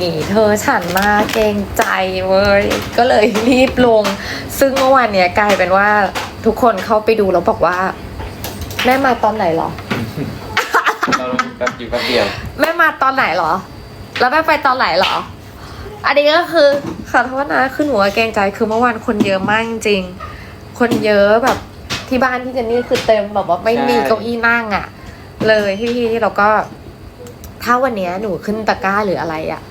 หนีเธอฉันมาเกรงใจเว้ยก็เลยรีบลง ซึ่งเมื่อวานเนี้ยกลายเป็นว่าทุกคนเข้าไปดูแล้วบอกว่า แม่มาตอนไหนเหรอ เราลงแป๊บอยู่แป๊บเดียว แม่มาตอนไหนเหรอ แล้วแม่ไปตอนไหนเหรอ อันนี้ก็คือขอโทษนะคือหนูอะเกรงใจคือเมื่อวานคนเยอะมากจริงๆคนเยอะแบบที่บ้านพี่เจนนี่คือเต็มแบบว่าไม่มีใช่ เก้าอี้นั่งอะเลยพี่ๆแล้วก็ ถ้าวันเนี้ยหนูขึ้นตะกร้าหรืออะไรอะ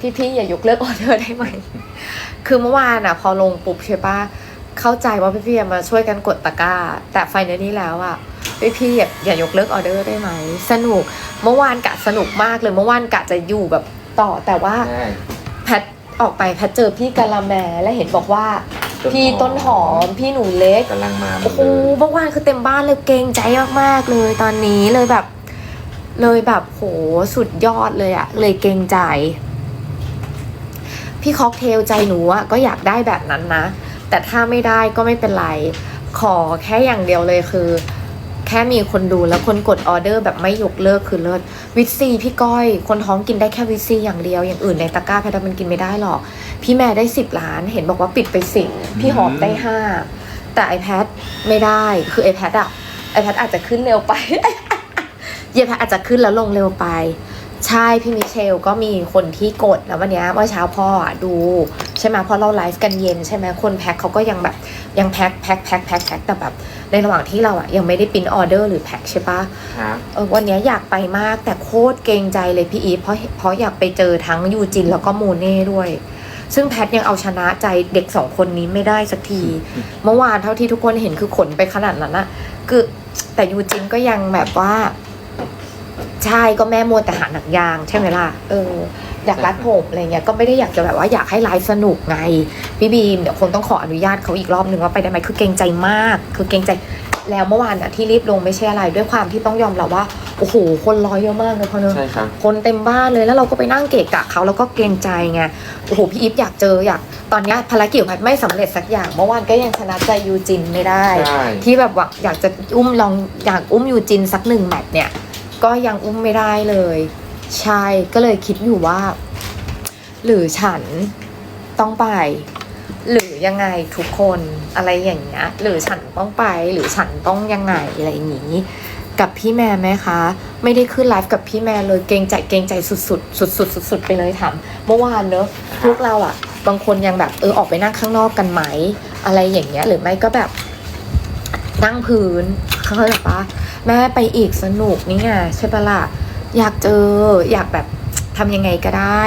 พี่ๆอย่ายกเลิกออเดอร์ได้ไหม คือเมื่อวานอะพอลงปุ๊บใช่ปะเข้าใจว่าพี่ๆอะมาช่วยกันกดตะกร้า แต่ไฟในนี้แล้วอะพี่ๆอย่าอย่ายกเลิกออเดอร์ได้ไหม สนุก เมื่อวานกะสนุกมากเลย เมื่อวานกะจะอยู่แบบต่อแต่ว่าใช่แพทออกไปแพทเจอพี่กะละแมและเห็นบอกว่าต้นหอมพี่ต้นหอม พี่หนูเล็กกำลังมาหมโอ้ดโหเลยเมื่อวานคือเต็มบ้านเลยเกรงใจมากๆเลยตอนนี้เลยแบบ เลยแบบโหสุดยอดเลยอะเลยเกรงใจ พี่ค็อกเทลใจหนูอะก็อยากได้แบบนั้นนะ แต่ถ้าไม่ได้ก็ไม่เป็นไร ขอแค่อย่างเดียวเลยคือ แค่มีคนดูแล้วคนกดออเดอร์แบบไม่ยกเลิกคือเลิศวิตซีพี่ก้อย คนท้องกินได้แค่วิตซีอย่างเดียว อย่างอื่นในตะกร้าแพทมันกินไม่ได้หรอก พี่แม่ได้สิบล้าน เห็นบอกว่าปิดไปสิพี่หอมได้ห้าแต่ iPad ไม่ได้คือ iPad อะ iPad อาจจะขึ้นเร็วไป เยแพทอาจจะขึ้นแล้วลงเร็วไป ใช่พี่มิเชลก็มีคนที่กดแล้ววันเนี้ยเมื่อเช้าพ่ออะดู ใช่ไหมเพราะเราไลฟ์กันเย็นใช่ไหมคนแพ็คเขาก็ยังแบบยังแพ็คแพ็คแพ็คแพ็คแพ็คแต่แบบในระหว่างที่เราอะยังไม่ได้ปริ้นออเดอร์หรือแพ็คใช่ปะครับเออวันเนี้ยอยากไปมากแต่โคตรเกรงใจเลยพี่อีฟเพราะเพราะอยากไปเจอทั้งยูจินแล้วก็โมเน่ด้วย ซึ่งแพทยังเอาชนะใจเด็กสองคนนี้ไม่ได้สักที เมื่อวานเท่าที่ทุกคนเห็นคือขนไปขนาดนั้นอะคือแต่ยูจินก็ยังแบบว่า ใช่ก็แม่มัวแต่หาหนังยาง ใช่ไหมล่ะเอออยากรัดผมอะไรเงี้ยก็ไม่ได้อยากจะแบบว่าอยากให้ไลฟ์สนุกไงพี่บีมเดี๋ยวคงต้องขออนุญาตเขาอีกรอบนึงว่าไปได้ไหมคือเกรงใจมาก คือเกรงใจแล้วเมื่อวานอะที่รีบลงไม่ใช่อะไรด้วยความที่ต้องยอมรับว่าโอ้โหคนรอเยอะมากเลยเพราะเนอะใช่ครับคนเต็มบ้านเลยแล้วเราก็ไปนั่งเกะกะเขาแล้วก็เกรงใจไงโอ้โหพี่อีฟอยากเจออยากตอนเนี้ยภารกิจของแพทย์ไม่สำเร็จสักอย่าง เมื่อวานก็ยังชนะใจยูจินไม่ได้ใช่ที่แบบว่าอยากจะอุ้มลองอยากอุ้มยูจินสักหนึ่งแมตช์เนี่ย ก็ยังอุ้มไม่ได้เลย ใช่ก็เลยคิดอยู่ว่า หรือฉันต้องไป หรือยังไงทุกคนอะไรอย่างเงี้ยหรือฉันต้องไป หรือฉันต้องยังไงอะไรอย่างงี้กับพี่แม่ไหมคะ ไม่ได้ขึ้นไลฟ์กับพี่แม่เลยเกรงใจเกรงใจสุดๆสุดๆสุดๆไปเลยถามเมื่อวานเนอะพวกเราอะบางคนยังแบบเออออกไปนั่งข้างนอกกันไหม อะไรอย่างเงี้ย หรือไม่ก็แบบนั่งพื้นเข้าใจปะ แม่ไปอีกสนุกนี่ไงใช่ปะล่ะอยากเจออยากแบบทำยังไงก็ได้